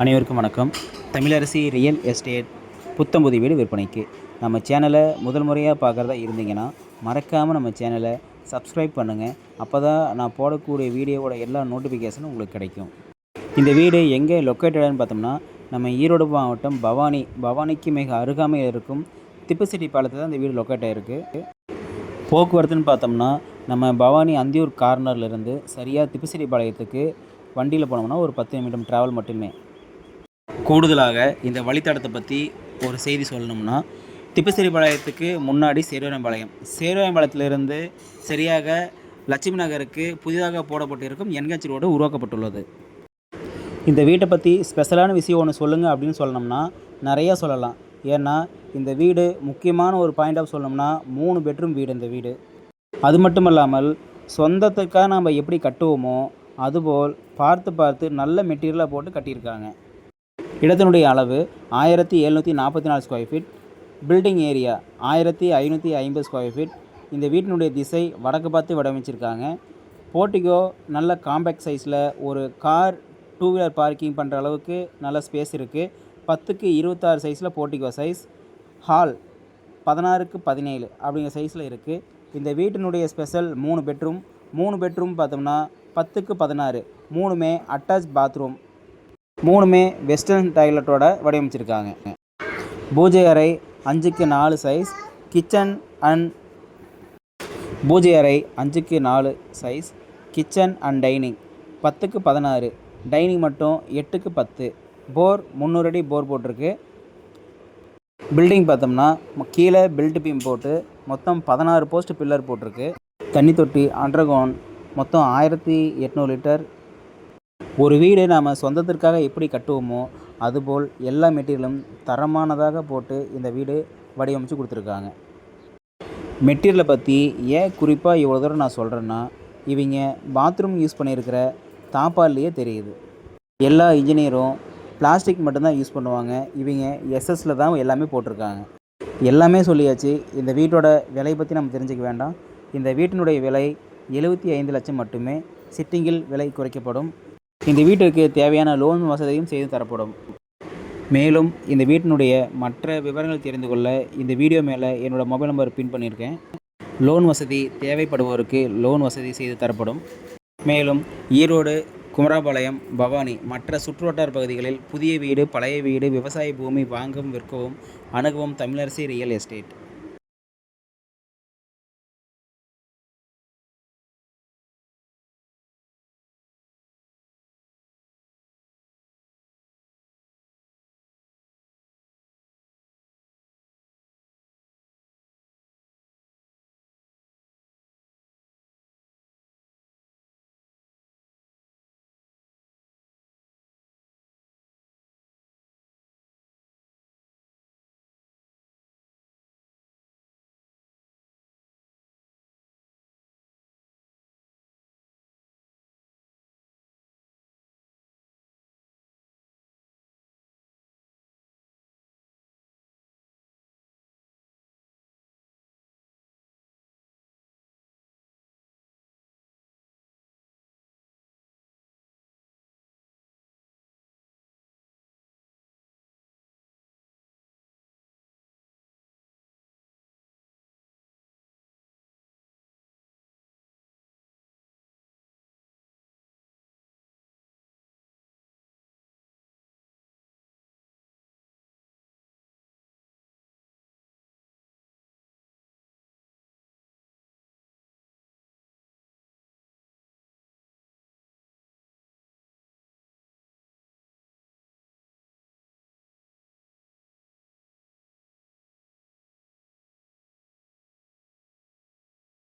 அனைவருக்கும் வணக்கம். Tamilarasi real estate புத்தம்புது வீடு விற்பனைக்கு. நம்ம சேனலை முதல் முறையாக பார்க்குறதா இருந்தீங்கன்னா மறக்காமல் நம்ம சேனலை சப்ஸ்கிரைப் பண்ணுங்கள் அப்போ தான் நான் போடக்கூடிய வீடியோவோட எல்லா நோட்டிஃபிகேஷனும் உங்களுக்கு கிடைக்கும். இந்த வீடு எங்கே லொக்கேட்டடான்னு பார்த்தோம்னா நம்ம ஈரோடு மாவட்டம் பவானி. பவானிக்கு மிக அருகாமையில் இருக்கும் திப்புசிட்டி பாலத்தில் தான் இந்த வீடு லொக்கேட் ஆகிருக்கு போக்குவரத்துன்னு பார்த்தோம்னா நம்ம பவானி அந்தியூர் கார்னர்லேருந்து சரியாக திப்புசிட்டி பாளையத்துக்கு வண்டியில் போனோம்னா ஒரு பத்து நிமிடம் ட்ராவல் மட்டுமே. கூடுதலாக இந்த வழித்தடத்தை பற்றி ஒரு செய்தி சொல்லணும்னா திப்புசிறிபாளையத்துக்கு முன்னாடி சேருவனம்பாளையம் சேருவனம்பாளையத்திலிருந்து சரியாக லட்சுமி நகருக்கு புதிதாக போடப்பட்டிருக்கும் என்ஹெச் ரோடு உருவாக்கப்பட்டுள்ளது. இந்த வீட்டை பற்றி ஸ்பெஷலான விஷயம் ஒன்று சொல்லுங்கள் அப்படின்னு சொல்லணும்னா நிறையா சொல்லலாம். ஏன்னா இந்த வீடு முக்கியமான ஒரு பாயிண்ட் ஆஃப் சொல்லணும்னா மூணு பெட்ரூம் வீடு இந்த வீடு. அது மட்டும் இல்லாமல் சொந்தத்துக்காக நம்ம எப்படி கட்டுவோமோ அதுபோல் பார்த்து பார்த்து நல்ல மெட்டீரியலாக போட்டு கட்டியிருக்காங்க. இடத்தினுடைய அளவு ஆயிரத்தி எழுநூற்றி நாற்பத்தி நாலு ஸ்கொயர் ஃபீட் பில்டிங் ஏரியா ஆயிரத்தி ஐநூற்றி ஐம்பது ஸ்கொயர் ஃபீட் இந்த வீட்டினுடைய திசை வடக்கு பார்த்து வடிவமைச்சிருக்காங்க. போர்ட்டிகோ நல்ல காம்பேக்ட் சைஸில் ஒரு கார் டூ வீலர் பார்க்கிங் பண்ணுற அளவுக்கு நல்ல ஸ்பேஸ் இருக்குது பத்துக்கு இருபத்தாறு சைஸில் போர்ட்டிகோ சைஸ் ஹால் பதினாறுக்கு பதினேழு அப்படிங்கிற சைஸில் இருக்குது இந்த வீட்டினுடைய ஸ்பெஷல் மூணு பெட்ரூம் மூணு பெட்ரூம் பார்த்தோம்னா பத்துக்கு பதினாறு. மூணுமே அட்டாச் பாத்ரூம் மூணுமே வெஸ்டர்ன் டாய்லெட்டோட வடிவமைச்சிருக்காங்க. பூஜை அறை அஞ்சுக்கு நாலு சைஸ் கிச்சன் அண்ட் பூஜை அறை அஞ்சுக்கு நாலு சைஸ் கிச்சன் அண்ட் டைனிங் பத்துக்கு பதினாறு. டைனிங் மட்டும் எட்டுக்கு பத்து. போர் முந்நூறு அடி போர் போட்டிருக்கு. பில்டிங் பார்த்தோம்னா கீழே பில்ட் பீம் போட்டு மொத்தம் பதினாறு போஸ்ட் பில்லர் போட்டிருக்கு. தண்ணி தொட்டி அண்டர்கவுண்ட் மொத்தம் ஆயிரத்தி எட்நூறு லிட்டர். ஒரு வீடு நாம் சொந்தத்திற்காக எப்படி கட்டுவோமோ அதுபோல் எல்லா மெட்டீரியலும் தரமானதாக போட்டு இந்த வீடு வடிவமைச்சு கொடுத்துருக்காங்க. மெட்டீரியலை பற்றி ஏன் குறிப்பாக இவ்வளோ தூரம் நான் சொல்கிறேன்னா இவங்க பாத்ரூம் யூஸ் பண்ணியிருக்கிற தாப்பாலேயே தெரியுது. எல்லா இன்ஜினியரும் பிளாஸ்டிக் மட்டும்தான் யூஸ் பண்ணுவாங்க. இவங்க எஸ்எஸில் தான் எல்லாமே போட்டிருக்காங்க. எல்லாமே சொல்லியாச்சு. இந்த வீட்டோட விலை பற்றி நம்ம தெரிஞ்சுக்க வேண்டாம். இந்த வீட்டினுடைய விலை எழுபத்தி ஐந்து லட்சம் மட்டுமே. சிட்டிங்கில் விலை குறைக்கப்படும். இந்த வீட்டிற்கு தேவையான லோன் வசதியும் செய்து தரப்படும். மேலும் இந்த வீட்டினுடைய மற்ற விவரங்கள் தெரிந்து கொள்ள இந்த வீடியோ மேலே என்னோடய மொபைல் நம்பர் பின் பண்ணியிருக்கேன். லோன் வசதி தேவைப்படுவோருக்கு லோன் வசதி செய்து தரப்படும். மேலும் ஈரோடு குமராபாளையம் பவானி மற்ற சுற்றுவட்டார பகுதிகளில் புதிய வீடு பழைய வீடு விவசாய பூமி வாங்கவும் விற்கவும் அணுகவும் தமிழரசி ரியல் எஸ்டேட்.